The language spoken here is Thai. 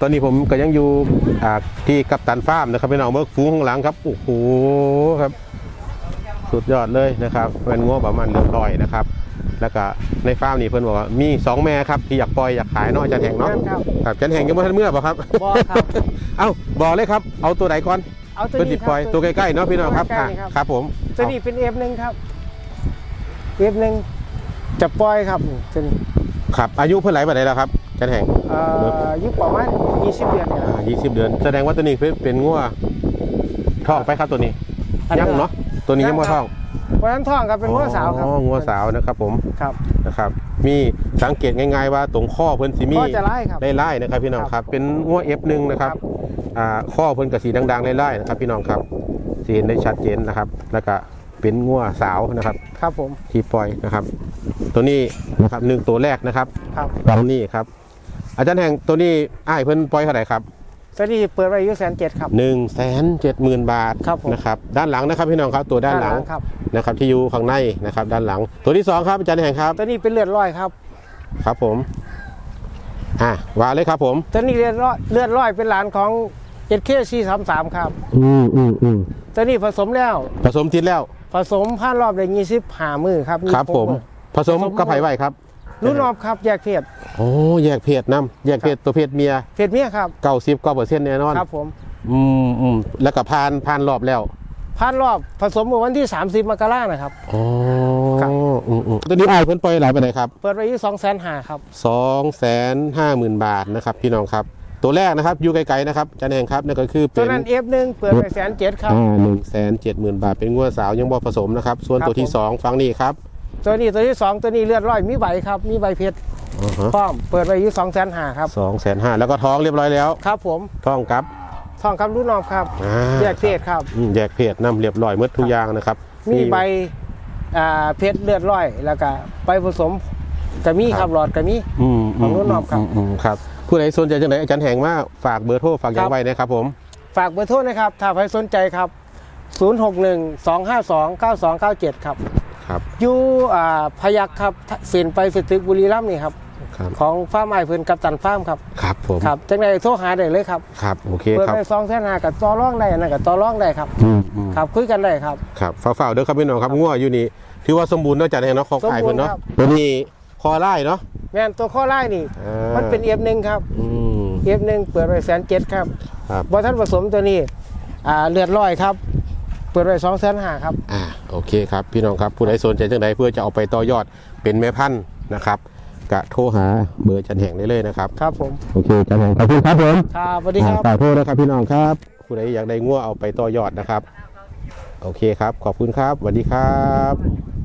ตอนนี้ผมก็ยังอยู่อ่าที่กัปตันฟาร์มนะครับพี่น้องเบิกฟูงข้างหลังครับ โอ้โหครับ สุดยอดเลยนะครับเป็นงัวประมาณเรียบร้อยนะครับ แล้วก็ในฟาร์มนี่เพื่อนบอกว่ามีสองแม่ครับที่อยากปล่อยอยากขายเนาะอาจารย์แห่งเนาะครับครับอาจารย์แห่งยังไม่ทันเมื่อป่ะครับบอครับเอ้าบอกเลยครับเอาตัวไหนก่อนเอาตัวเพื่อนนี้ติดปล่อยตัวใกล้ๆเนาะพี่น้องครับใกล้อะๆครับครับผมตัวนี้เป็นเอฟหนึ่งครับเอฟหนึ่งจะปล่อยครับตัวนี้ ครับ อายุเพื่อนไหลไปไหนแล้วครับอาจารย์แห่งเอ่ออายุประมาณ20 เดือนเนี่ยยี่สิบเดือน แสดงว่าตัวนี้เป็นเป็นงัวท้องไปครับตัวนี้อันนี้ยังเนาะตัวนี้ยังไม่ท้องเพราะฉะนั้นท้องครับเป็นงัวสาวครับอ๋องัวสาวนะครับผมครับ นะครับ มีสังเกตง่ายๆว่าตรงข้อเพิ่นสิมีข้อจะไล่ครับไล่ๆนะครับพี่น้องครับ เป็นงัว F1 นะครับครับ อ่าข้อเพิ่นกับสีดังๆไล่ๆนะครับพี่น้องครับสีเห็นได้ชัดเจนนะครับ แล้วก็เป็นงัวสาวนะครับ ครับผมที่ปล่อยนะครับ ตัวนี้นะครับหนึ่งตัวแรกนะครับครับตัวนี้ครับ อาจารย์แห่งตัวนี้อ้ายเพิ่นปล่อยเท่าไหร่ครับตัวนี้เปิดไว้อายุแสนเจ็ดครับหนึ่งแสนเจ็ดหมื่นบาทครับผมนะครับด้านหลังนะครับพี่น้องครับตัวด้านหลังครับนะครับที่อยู่ข้างในนะครับ ด้านหลัง ตัวที่สองครับอาจารย์แห่งครับ ตัวนี้เป็นเลือดร้อยครับ ครับผมอะว่าเลยครับผมตัวนี้เลือดร้อยเลือดร้อยเป็นหลานของเอ็ดเคซีสามสามครับ อืมอืมอืมตัวนี้ผสมแล้ว ผสมทิศแล้ว ผสมผ่านรอบเลยยี่สิบหามือครับครับผม ผสมกระไผ่ไหวครับรุ่นรอบครับแยกเพศโอ้แยกเพศน้ำแยกเพศตัวเพศเมียเพศเมียครับเก้าสิบเก้าเปอร์เซ็นต์แน่นอนครับผมอืมอืมแล้วก็ผ่านผ่านรอบแล้วผ่านรอบผสมเมื่อวันที่ 30มกรานะครับอ๋อครับอืมอืมตัวนี้อายเพิ่นปล่อยหลายไปไหนใดครับเปิดไว้ที่สองแสนหาครับสองแสนห้าหมื่นบาทนะครับพี่น้องครับตัวแรกนะครับอยู่ไกลๆนะครับอาจันแห่งครับนั่นก็คือเป็ตัวนนั้น F1 เปิดไว้แสนเจ็ดครับอ่าหนึ่งแสนเจ็ดหมื่นบาทเป็นงัวสาวยังบ่ผสมนะครับ ส่วนครับตัวที่ผมสองฟังนี่ครับ ตัวนี้ตัวที่สองตัวนี้เลือดร้อยมีใบครับ มีใบเพชรอ่าฮะพร้อมเปิดไว้ที่สองแสนหาครับสองแสนห้าแล้วก็ท้องเรียบร้อยแล้ว ครับผมท้องครับทองคำรุ่นนอบครับอ่าแยกเพศครับอืมแยกเพศน้ำเรียบร้อยหมดทุกอย่างนะครับ มีใบอ่าเพชรเลือดร้อยแล้วก็ใบผสมกระมีครับหลอดกระมีอืมของรุ่นนอกครับมมครับ ผู้ใดสนใจจังไหนอาจารย์แห่งว่าฝากเบอร์โทรฝากหยัครังบไว้นะครับผม ฝากเบอร์โทรนะครับถ้าใครสนใจครับ 061-252-9297 ครับ ครับอยู่อ่าพยักครับเส้นไปสตึกบุรีรัมย์นี่ครับครับของฟาร์มไอเพิ่นกับตันฟาร์มครับครับผมครับจังไดโทรหาได้เลยครับครับโอเคเปิดครับ ไปสองแสนห้ากับต่อรองได้นะกับต่อรองได้ครับอืมอืมครับคุยกันได้ครับ ครับฝ้าวๆเด้อครับพี่น้องครับงัวอยู่นี่ถือว่าสมบูรณ์เนาะอาจารย์แห่งเนาะของขายเพิ่นเนาะสมบูรณ์ครับ ตัวนี้คอไล่เนาะแม่นตัวข้อไล่นี่ อ่ามันเป็นเอฟหนึ่งครับอืม เอฟหนึ่งเปิดไว้แสนเจ็ดครับครับ บอท่านผสมตัวนี้อ่าเลือดร้อยครับ เปิดไว้สองแสนห้าครับ อ่า โอเคครับพี่น้องครับผู้ใดสนใจจังใดเพื่อจะเอาไปต่อยอดเป็นแม่พันธุ์นะครับกะโทรหาเบอร์อาจันแห่งได้เลยนะครับครับผมโอเคอาจันแห่งขอบคุณครับผมครับสวัสดีครับฝากโทษนะครับพี่น้องครับผู้ใดอยากได้งัวเอาไปต่อยอดนะครับ โอเคครับ ขอบคุณครับสวัสดีครับ